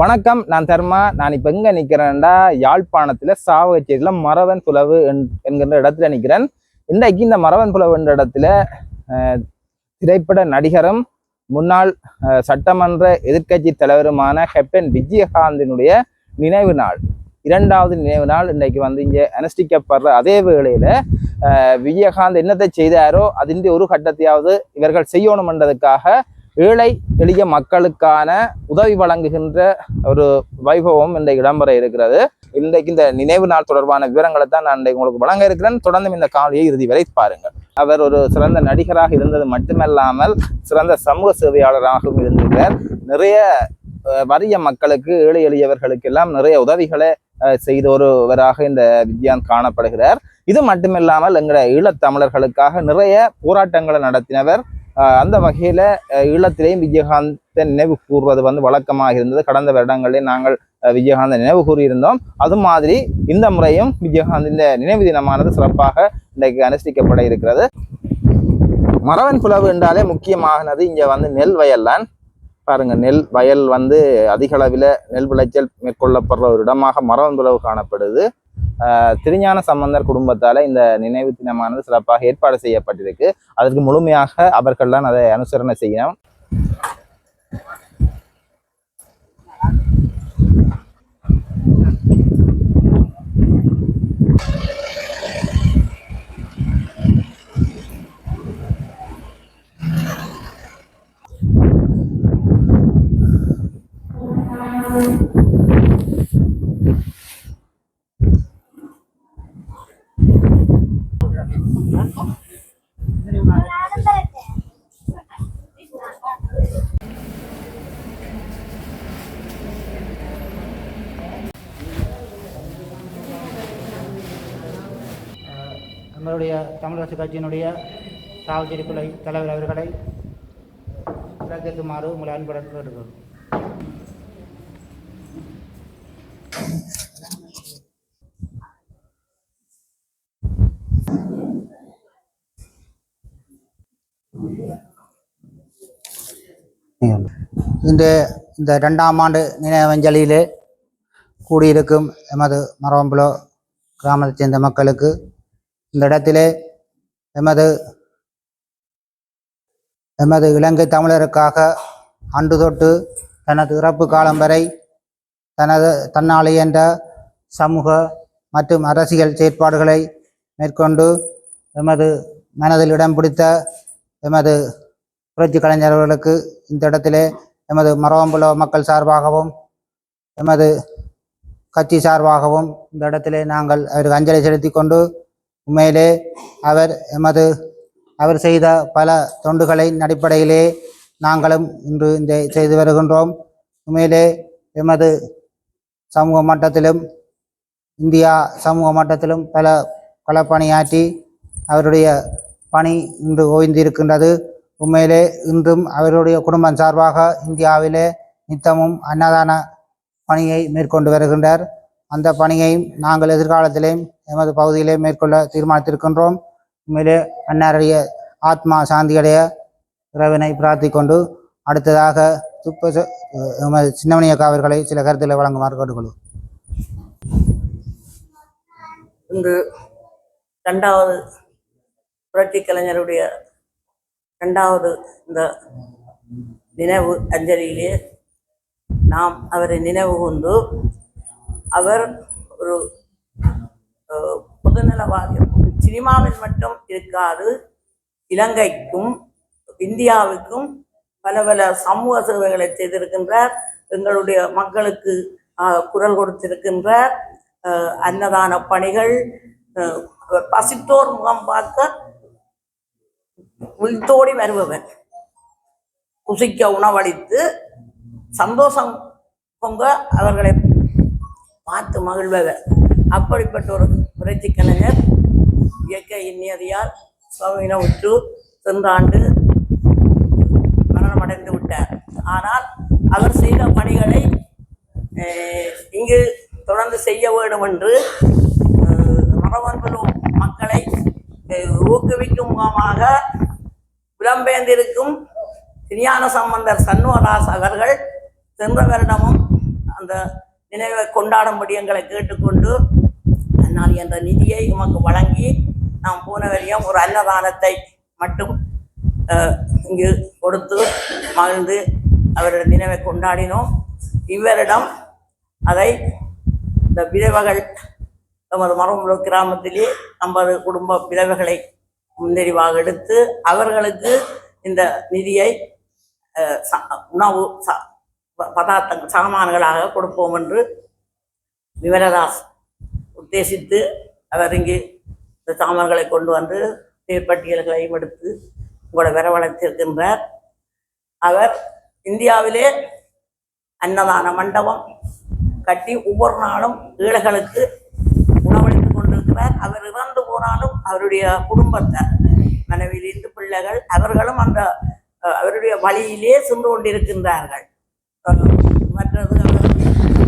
வணக்கம் நான் தர்மா. நான் இப்போ எங்கே நிற்கிறேன்டா யாழ்ப்பாணத்தில் சாவகச்சேரியில் மரவன் புலவு என்- என்கின்ற இடத்துல நிற்கிறேன் இன்றைக்கு இந்த மரவன் புலவு என்ற இடத்துல திரைப்பட நடிகரும் முன்னாள் சட்டமன்ற எதிர்க்கட்சி தலைவருமான ஹெப்பன் விஜயகாந்தினுடைய நினைவு நாள். இரண்டாவது நினைவு நாள் இன்றைக்கு வந்து இங்கே அனுஷ்டிக்கப்படுற அதே வேளையில் விஜயகாந்த் என்னத்தை செய்தாரோ அதின் ஒரு கட்டத்தையாவது இவர்கள் செய்யணுமென்றதுக்காக ஏழை எளிய மக்களுக்கான உதவி வழங்குகின்ற ஒரு வைபவம் இன்றைக்கு இடம்பெற இருக்கிறது. இன்றைக்கு இந்த நினைவு நாள் தொடர்பான விவரங்களை தான் நான் இன்றைக்கு உங்களுக்கு வழங்க இருக்கிறேன். தொடர்ந்து இந்த காணொலியை இறுதி வரை பாருங்கள். அவர் ஒரு சிறந்த நடிகராக இருந்தது மட்டுமல்லாமல் சிறந்த சமூக சேவையாளராகவும் இருந்திருக்கிறார் நிறைய வறிய மக்களுக்கு ஏழை எளியவர்களுக்கு எல்லாம் நிறைய உதவிகளை செய்த ஒருவராக இந்த வித்யான் காணப்படுகிறார். இது மட்டுமில்லாமல் எங்களுடைய ஈழத்தமிழர்களுக்காக நிறைய போராட்டங்களை நடத்தினவர் அந்த வகையில் ஈழத்திலேயும் விஜயகாந்தை நினைவு கூறுவது வந்து வழக்கமாக இருந்தது. கடந்த வருடங்களில் நாங்கள் விஜயகாந்தை நினைவு கூறியிருந்தோம். அது மாதிரி இந்த முறையும் விஜயகாந்தின் நினைவு தினமானது சிறப்பாக இன்றைக்கு அனுஷ்டிக்கப்பட இருக்கிறது. மரவன் புலவு என்றாலே முக்கியமானது இங்கே வந்து நெல் வயல்தான். பாருங்க நெல் வயல் வந்து அதிக அளவில் நெல் விளைச்சல் மேற்கொள்ளப்படுற ஒரு இடமாக மரவன் புலவு காணப்படுது. திருஞான சம்பந்தர் குடும்பத்தால இந்த நினைவு தினமானது சிறப்பாக ஏற்பாடு செய்யப்பட்டிருக்கு. அதற்கு முழுமையாக அவர்கள்தான் அதை அனுசரணை செய்யணும். தமிழரசு கட்சியினுடைய சாவச்சேரி பிள்ளை தலைவர் அவர்களை விளக்கேற்றுமாறு உங்களை அன்புடன் கேட்டுக்கொள்கிறோம். இந்த இந்த ரெண்டாம் ஆண்டு நினைவஞ்சலியிலே கூடியிருக்கும் எமது மரவம்புலோ கிராமத்தைச் சேர்ந்த மக்களுக்கு இந்த இடத்திலே எமது எமது இலங்கை தமிழருக்காக அன்று தொட்டு தனது இறப்பு காலம் வரை தனது தன்னால் இயன்ற சமூக மற்றும் அரசியல் செயற்பாடுகளை மேற்கொண்டு எமது மனதில் இடம் பிடித்த எமது புரட்சி கலைஞர்களுக்கு இந்த இடத்திலே எமது மரவம்புல மக்கள் சார்பாகவும் எமது கட்சி சார்பாகவும் இந்த இடத்திலே நாங்கள் அவருக்கு அஞ்சலி செலுத்தி கொண்டு உண்மையிலே அவர் எமது அவர் செய்த பல தொண்டுகளின் அடிப்படையிலே நாங்களும் இன்று இந்த செய்து வருகின்றோம். உண்மையிலே எமது சமூக மட்டத்திலும் இந்தியா சமூக மட்டத்திலும் பல களப்பணியாற்றி அவருடைய பணி இன்று ஓய்ந்திருக்கின்றது. உண்மையிலே இன்றும் அவருடைய குடும்பம் சார்பாக இந்தியாவிலே நித்தமும் அன்னதான பணியை மேற்கொண்டு வருகின்றார். அந்த பணியையும் நாங்கள் எதிர்காலத்திலேயும் எமது பகுதியிலே மேற்கொள்ள தீர்மானித்திருக்கின்றோம். உண்மையிலே அன்னாரிய ஆத்மா சாந்தியடைய இறைவனை பிரார்த்திக்கொண்டு அடுத்ததாக துப்ப எமது சின்னமணியக்கா அவர்களை சில கருத்துக்களை வழங்குமாறு கேட்டுக்கொள்வோம் இன்று ரெண்டாவது புரட்சி கலைஞருடைய ரெண்டாவது இந்த நினைவு அஞ்சலியிலே நாம் அவரை நினைவு கொண்டு அவர் ஒரு பொதுநலவாதி. சினிமாவில் மட்டும் இருக்காது. இலங்கைக்கும் இந்தியாவுக்கும் பல பல சமூக சேவைகளை செய்திருக்கின்றார். எங்களுடைய மக்களுக்கு குரல் கொடுத்திருக்கின்றார். அன்னதான பணிகள் அவர் பசித்தோர் முகம் பார்க்க உள்தோடி வருபவர். குசிக்க உணவளித்து சந்தோஷம் பொங்க அவர்களை பார்த்து மகிழ்பவர் அப்படிப்பட்ட ஒரு புரட்சி கலைஞர் இயக்க நியதியால் சுவாமியின விட்டு சென்ற ஆண்டு மரணமடைந்து விட்டார். ஆனால் அவர் செய்த பணிகளை இங்கு தொடர்ந்து செய்ய வேண்டும் என்று மரபன்பு மக்களை ஊக்குவிக்கும் முகமாக புலம்பெயர்ந்திருக்கும் திருஞான சம்பந்தர் சண்முகதாஸ் அவர்கள் சென்ற வருடமும் அந்த நினைவை கொண்டாடும்படி எங்களை கேட்டுக்கொண்டு அதனால் என்ற நிதியை உமக்கு வழங்கி நாம் போனவரையும் ஒரு அன்னதானத்தை மட்டும் இங்கு கொடுத்து மகிழ்ந்து அவருடைய நினைவை கொண்டாடினோம். இவரிடம் அதை இந்த விதவைகள் நமது மரமுள்ள கிராமத்திலே நமது குடும்ப விதவைகளை முன்னெறிவாக எடுத்து அவர்களுக்கு இந்த நிதியை ச- உணவு பதார்த்தங்கள் சாமான்களாக கொடுப்போம் என்று விமலதாஸ் உத்தேசித்து அவர் இங்கு இந்த சாமான்களை கொண்டு வந்து தேர்ப்பட்டியல்களையும் எடுத்து உங்களை வரவழைத்திருக்கின்றார். அவர் இந்தியாவிலே அன்னதான மண்டபம் கட்டி ஒவ்வொரு நாளும் ஏழைகளுக்கு உணவளித்துக் கொண்டிருக்கிறார். அவர் இறந்து போனாலும் அவருடைய குடும்பத்தார் மனைவியிலிருந்து பிள்ளைகள் அவர்களும் அந்த அவருடைய வழியிலே சென்று கொண்டிருக்கின்றார்கள். மற்றது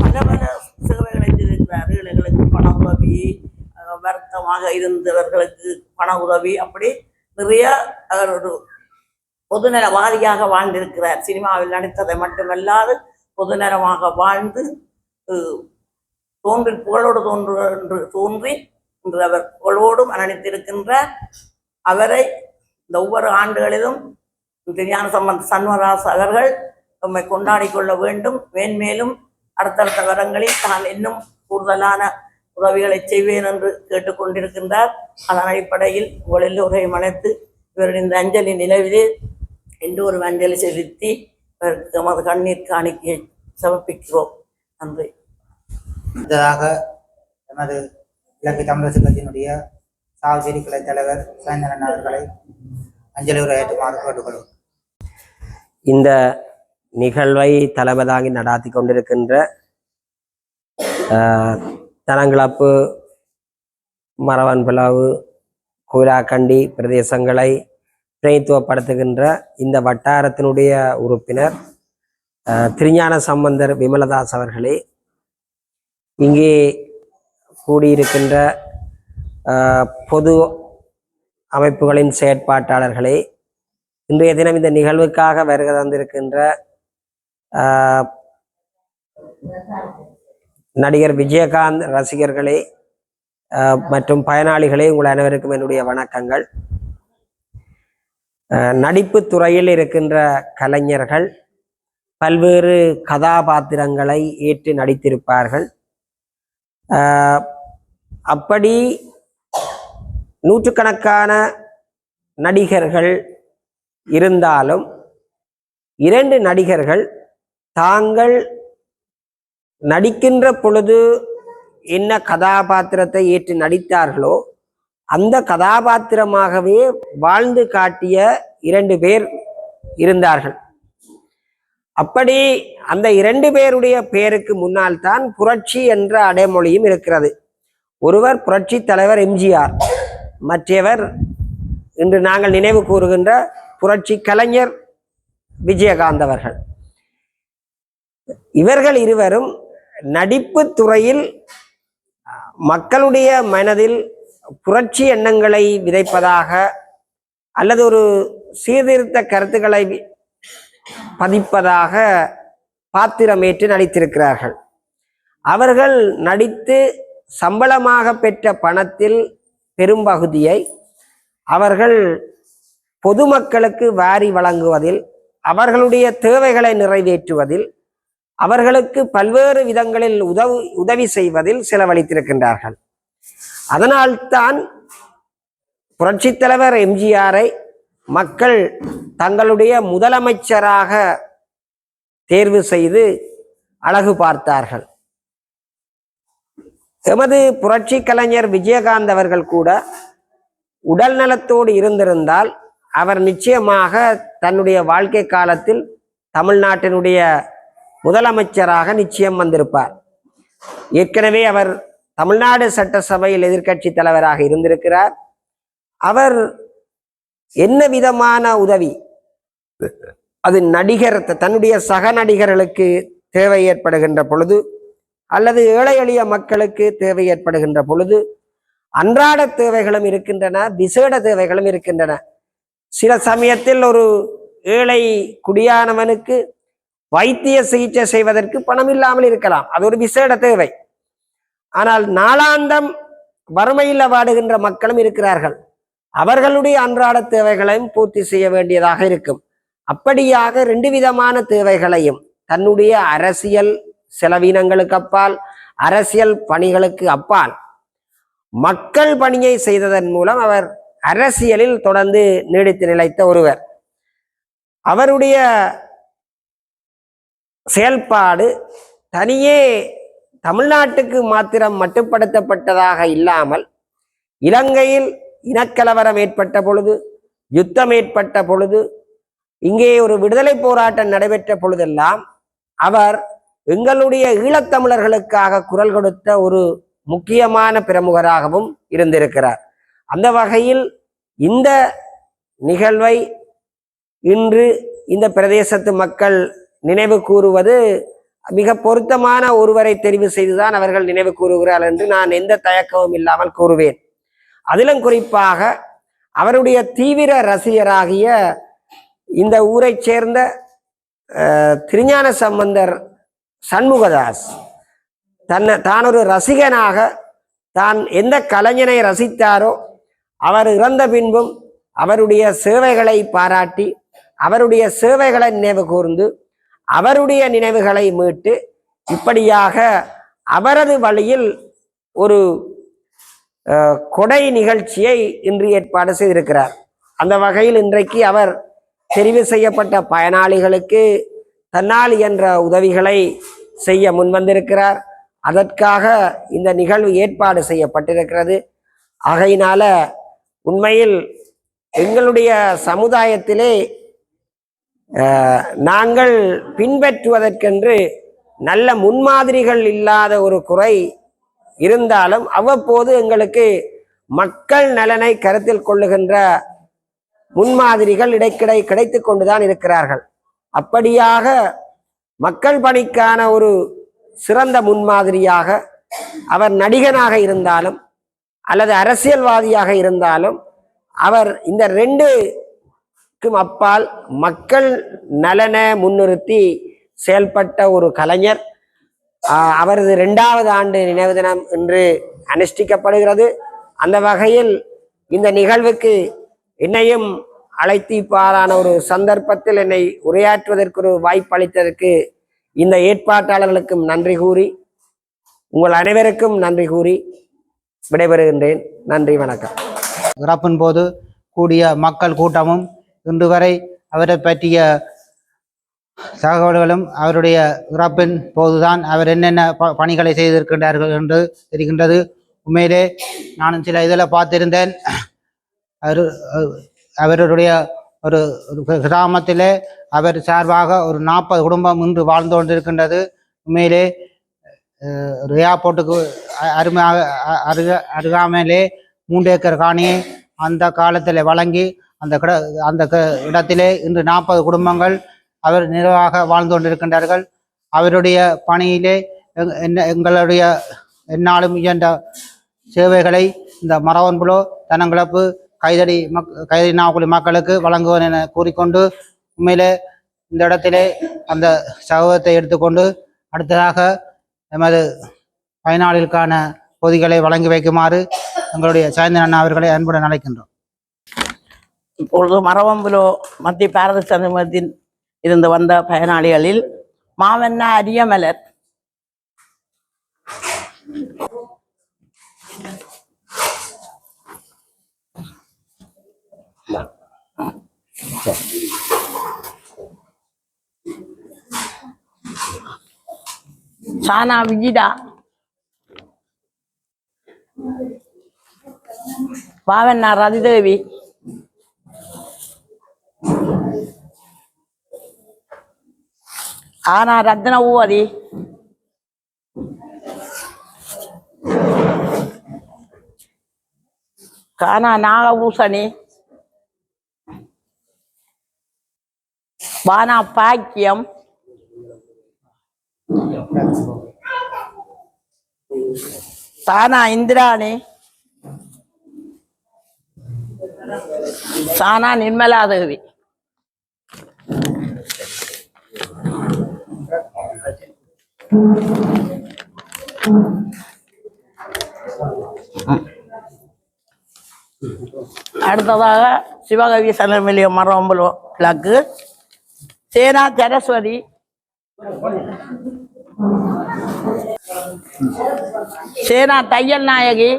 பல பல சேவைகளை செய்திருக்கிறார்கள் எங்களுக்கு பண உதவி வருத்தமாக இருந்தவர்களுக்கு பண உதவி அப்படி நிறைய அவர் ஒரு பொதுநலவாதியாக வாழ்ந்திருக்கிறார் சினிமாவில் நடித்ததை மட்டுமல்லாது பொதுநலமாக வாழ்ந்து தோன்றி புகழோடு தோன்று என்று தோன்றி இன்று அவர் புகழோடும் அணித்திருக்கின்றார் அவரை இந்த ஒவ்வொரு ஆண்டுகளிலும் திருஞான சம்பந்த சண்மராஸ் அவர்கள் நம்மை கொண்டாடி கொள்ள வேண்டும். மேன்மேலும் அடுத்தடுத்த வரங்களில் தான் இன்னும் கூடுதலான உதவிகளை செய்வேன் என்று கேட்டுக்கொண்டிருக்கின்றார் அதன் அடிப்படையில் உங்கள் எல்லோரையும் அழைத்து இவருடைய இந்த அஞ்சலி நிலவிலே என்று ஒரு அஞ்சலி செலுத்தி இவருக்கு நமது கண்ணீர் காணிக்கையை சமர்ப்பிக்கிறோம். நன்றி. அடுத்ததாக எமது இலங்கை தமிழரசு கட்சியினுடைய சாவச்சேரி கிளை தலைவர் சேந்தரன் அவர்களை அஞ்சலி உரையாற்றுமாறு கேட்டுக்கொள்வோம் இந்த நிகழ்வை தலைமைதாங்கி நடாத்தி கொண்டிருக்கின்ற ஆஹ், தனங்கிளப்பு மரவன் பிளவு கோயிலாக்கண்டி பிரதேசங்களை பிரதித்துவப்படுத்துகின்ற இந்த வட்டாரத்தினுடைய உறுப்பினர் திருஞான சம்பந்தர் விமலதாஸ் அவர்களே. இங்கே கூடியிருக்கின்ற ஆஹ், பொது அமைப்புகளின் செயற்பாட்டாளர்களே இன்றைய தினம் இந்த நிகழ்வுக்காக வருகை தந்திருக்கின்ற நடிகர் விஜயகாந்த் ரசிகர்களே மற்றும் பயனாளிகளே உங்கள் அனைவருக்கும் என்னுடைய வணக்கங்கள். நடிப்பு நடிப்புத் துறையில் இருக்கின்ற கலைஞர்கள் பல்வேறு கதாபாத்திரங்களை ஏற்று நடித்திருப்பார்கள். அப்படி நூற்றுக்கணக்கான நடிகர்கள் இருந்தாலும் இரண்டு நடிகர்கள் தாங்கள் நடிக்கின்ற பொழுது என்ன கதாபாத்திரத்தை ஏற்று நடித்தார்களோ அந்த கதாபாத்திரமாகவே வாழ்ந்து காட்டிய இரண்டு பேர் இருந்தார்கள். அப்படி அந்த இரண்டு பேருடைய பெயருக்கு முன்னால் தான் புரட்சி என்ற அடைமொழியும் இருக்கிறது. ஒருவர் புரட்சி தலைவர் எம்ஜிஆர் மற்றவர் இன்று நாங்கள் நினைவு கூறுகின்ற புரட்சி கலைஞர் விஜயகாந்த் அவர்கள். இவர்கள் இருவரும் நடிப்பு துறையில் மக்களுடைய மனதில் புரட்சி எண்ணங்களை விதைப்பதாக அல்லது ஒரு சீர்திருத்த கருத்துக்களை பதிப்பதாக பாத்திரமேற்று நடித்திருக்கிறார்கள். அவர்கள் நடித்து சம்பளமாக பெற்ற பணத்தில் பெரும்பகுதியை அவர்கள் பொதுமக்களுக்கு வாரி வழங்குவதில் அவர்களுடைய தேவைகளை நிறைவேற்றுவதில் அவர்களுக்கு பல்வேறு விதங்களில் உதவு உதவி செய்வதில் செலவழித்திருக்கின்றார்கள். அதனால்தான் புரட்சித் தலைவர் எம்ஜிஆரை மக்கள் தங்களுடைய முதலமைச்சராக தேர்வு செய்து அழகு பார்த்தார்கள். எமது புரட்சி கலைஞர் விஜயகாந்த் அவர்கள் கூட உடல் நலத்தோடு இருந்திருந்தால் அவர் நிச்சயமாக தன்னுடைய வாழ்க்கை காலத்தில் தமிழ்நாட்டினுடைய முதலமைச்சராக நிச்சயம் வந்திருப்பார். ஏற்கனவே அவர் தமிழ்நாடு சட்டசபையில் எதிர்க்கட்சி தலைவராக இருந்திருக்கிறார். அவர் என்ன விதமான உதவி? அது நடிகர் தன்னுடைய சக நடிகர்களுக்கு தேவை ஏற்படுகின்ற பொழுது அல்லது ஏழை எளிய மக்களுக்கு தேவை ஏற்படுகின்ற பொழுது அன்றாட தேவைகளும் இருக்கின்றன விசேட தேவைகளும் இருக்கின்றன. சில சமயத்தில் ஒரு ஏழை குடியானவனுக்கு வைத்திய சிகிச்சை செய்வதற்கு பணம் இல்லாமல் இருக்கலாம். அது ஒரு விசேட தேவை. ஆனால் நாளாந்தம் வறுமையில் வாடுகின்ற மக்களும் இருக்கிறார்கள். அவர்களுடைய அன்றாட தேவைகளையும் பூர்த்தி செய்ய வேண்டியதாக இருக்கும். அப்படியாக ரெண்டு விதமான தேவைகளையும் தன்னுடைய அரசியல் செலவினங்களுக்கு அப்பால் அரசியல் பணிகளுக்கு அப்பால். மக்கள் பணியை செய்ததன் மூலம் அவர் அரசியலில் தொடர்ந்து நீடித்து நிலைத்த ஒருவர். அவருடைய செயல்பாடு தனியே தமிழ்நாட்டுக்கு மாத்திரம் மட்டுப்படுத்தப்பட்டதாக இல்லாமல் இலங்கையில் இனக்கலவரம் ஏற்பட்ட பொழுது யுத்தம் ஏற்பட்ட பொழுது இங்கே ஒரு விடுதலை போராட்டம் நடைபெற்ற பொழுதெல்லாம் அவர் எங்களுடைய ஈழத்தமிழர்களுக்காக குரல் கொடுத்த ஒரு முக்கியமான பிரமுகராகவும் இருந்திருக்கிறார். அந்த வகையில் இந்த நிகழ்வை இன்று இந்த பிரதேசத்து மக்கள் நினைவு கூறுவது மிக பொருத்தமான ஒருவரை தெரிவு செய்துதான் அவர்கள் நினைவு கூறுகிறார்கள் என்று நான் எந்த தயக்கமும் இல்லாமல் கூறுவேன். அதிலும் குறிப்பாக அவருடைய தீவிர ரசிகராகிய இந்த ஊரைச் சேர்ந்த திருஞான சம்பந்தர் சண்முகதாஸ். தன்னை தான் ஒரு ரசிகனாக தான் எந்த கலைஞனை ரசித்தாரோ அவர் இறந்த பின்பும் அவருடைய சேவைகளை பாராட்டி அவருடைய சேவைகளை நினைவு கூர்ந்து அவருடைய நினைவுகளை மீட்டு இப்படியாக அவரது வழியில் ஒரு கொடை நிகழ்ச்சியை இன்று ஏற்பாடு செய்திருக்கிறார். அந்த வகையில் இன்றைக்கு அவர் தெரிவு செய்யப்பட்ட பயனாளிகளுக்கு தன்னால் என்ற உதவிகளை செய்ய முன்வந்திருக்கிறார். அதற்காக இந்த நிகழ்வு ஏற்பாடு செய்யப்பட்டிருக்கிறது. ஆகையினால உண்மையில் எங்களுடைய சமுதாயத்திலே நாங்கள் பின்பற்றுவதற்கென்று நல்ல முன்மாதிரிகள் இல்லாத ஒரு குறை இருந்தாலும் அவ்வப்போது எங்களுக்கு மக்கள் நலனை கருத்தில் கொள்ளுகின்ற முன்மாதிரிகள் இடைக்கிடை கிடைத்து கொண்டுதான் இருக்கிறார்கள். அப்படியாக மக்கள் பணிக்கான ஒரு சிறந்த முன்மாதிரியாக அவர் நடிகனாக இருந்தாலும் அல்லது அரசியல்வாதியாக இருந்தாலும் அவர் இந்த ரெண்டு ரெண்டுக்கும் அப்பால் மக்கள் நலனை முன்னிறுத்தி செயல்பட்ட ஒரு கலைஞர். அவரது இரண்டாவது ஆண்டு நினைவு தினம் இன்று அனுஷ்டிக்கப்படுகிறது. அந்த வகையில் இந்த நிகழ்வுக்கு என்னையும் அழைத்து இவ்வாறான ஒரு சந்தர்ப்பத்தில் என்னை உரையாற்றுவதற்கு ஒரு வாய்ப்பு அளித்ததற்கு இந்த ஏற்பாட்டாளர்களுக்கும் நன்றி கூறி உங்கள் அனைவருக்கும் நன்றி கூறி விடைபெறுகின்றேன். நன்றி வணக்கம். இறப்பின் போது கூடிய மக்கள் கூட்டமும் இன்று வரை அவரை பற்றிய தகவல்களும் அவருடைய இறப்பின் போதுதான் அவர் என்னென்ன ப- பணிகளை செய்திருக்கின்றார்கள் என்று தெரிகின்றது. உண்மையிலே நானும் சில இதில் பார்த்திருந்தேன். அவர் அவருடைய ஒரு கிராமத்திலே அவர் சார்பாக ஒரு நாற்பது குடும்பம் இன்று வாழ்ந்து கொண்டிருக்கின்றது. உண்மையிலே ஒரு ஏர்போர்ட்டுக்கு அருமையாக அருக அருகாமையிலே மூன்று ஏக்கர் காணியை அந்த காலத்தில் வழங்கி அந்த கிட அந்த க- இடத்திலே இன்று நாற்பது குடும்பங்கள் அவர் நிறைவாக வாழ்ந்து கொண்டிருக்கின்றார்கள். அவருடைய பணியிலே எங்- என்ன- எங்களுடைய எந்நாளும் இயன்ற சேவைகளை இந்த மரவன்புலோ தனங்கிழப்பு கைதடி மக் கைதடி நாவக்குடி மக்களுக்கு வழங்குவேன் என கூறிக்கொண்டு உண்மையிலே இந்த இடத்திலே அந்த சகோதரத்தை எடுத்துக்கொண்டு அடுத்ததாக எமது பயனாளிகளுக்கான பொதிகளை வழங்கி வைக்குமாறு எங்களுடைய சாய்ந்தன் அண்ணா அவர்களை அன்புடன் அழைக்கின்றோம். இப்பொழுது மரவம்புலோ மத்திய பாரத சமூகத்தில் இருந்து வந்த பயனாளிகளில் மாவண்ணா அரியமலர்? சானா விஜிடா பாவண்ணா ரதிதேவி? ஆனா ரத்ன ஊவதி கானா நாகபூசணி வானா பாக்கியம் சானா இந்திராணி சானா நிர்மலாதேவி அடுத்ததாக சிவகவி சனவெளிய மரம்பலோ விளக்கு சேனா சரஸ்வதி. சேனா தையல் நாயகி.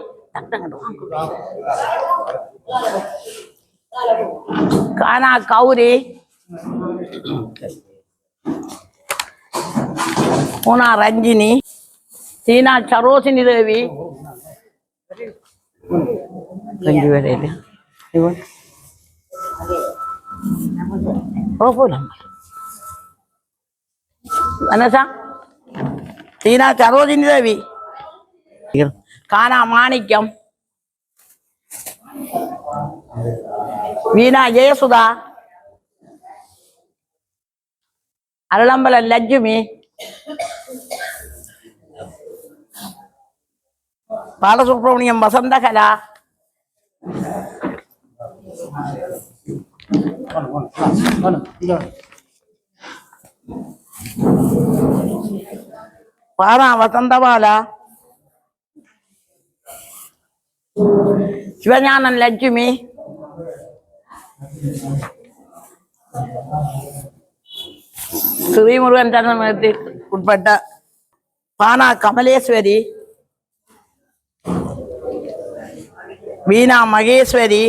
கானா கௌரி. பூனா ரஞ்சினி சீனா சரோசினி தேவி. ரெண்டு பேர் இல்லை. இவன் ஓ போலாம் வனசா சீனா சரோஜினி தேவி. கானா மாணிக்கம். வீணா ஜெயசுதா. அருளம்பலம் லட்சுமி. பாலசுப்ரமணியம் வசந்தகலா பாரா வசந்தபாலா சிவஞானன் லட்சுமி ஸ்ரீமுருகன் தன்னமத்திற்கு உட்பட்ட பானா கமலேஸ்வரி வீணா மகேஸ்வரி.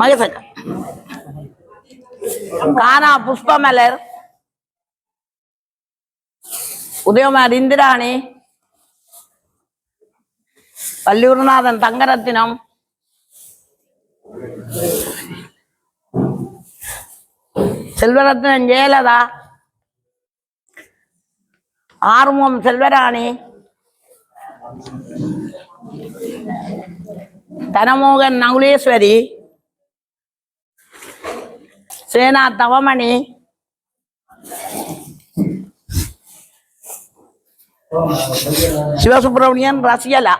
மகேசக்கா கானா புஷ்பமலர். உதயமார் இந்திராணி. பள்ளியூர்நாதன் தங்கரத்தினம். செல்வரத்னன் ஜெயலதா ஆறுமுகம் செல்வராணி. தனமோகன் நகுலேஸ்வரி சேனா தவமணி சிவசுப்பிரமணியன் ரசிகலா.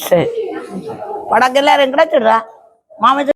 சரி. வடக்கு எல்லாரும் கிடைச்சிடுறா மாமச்ச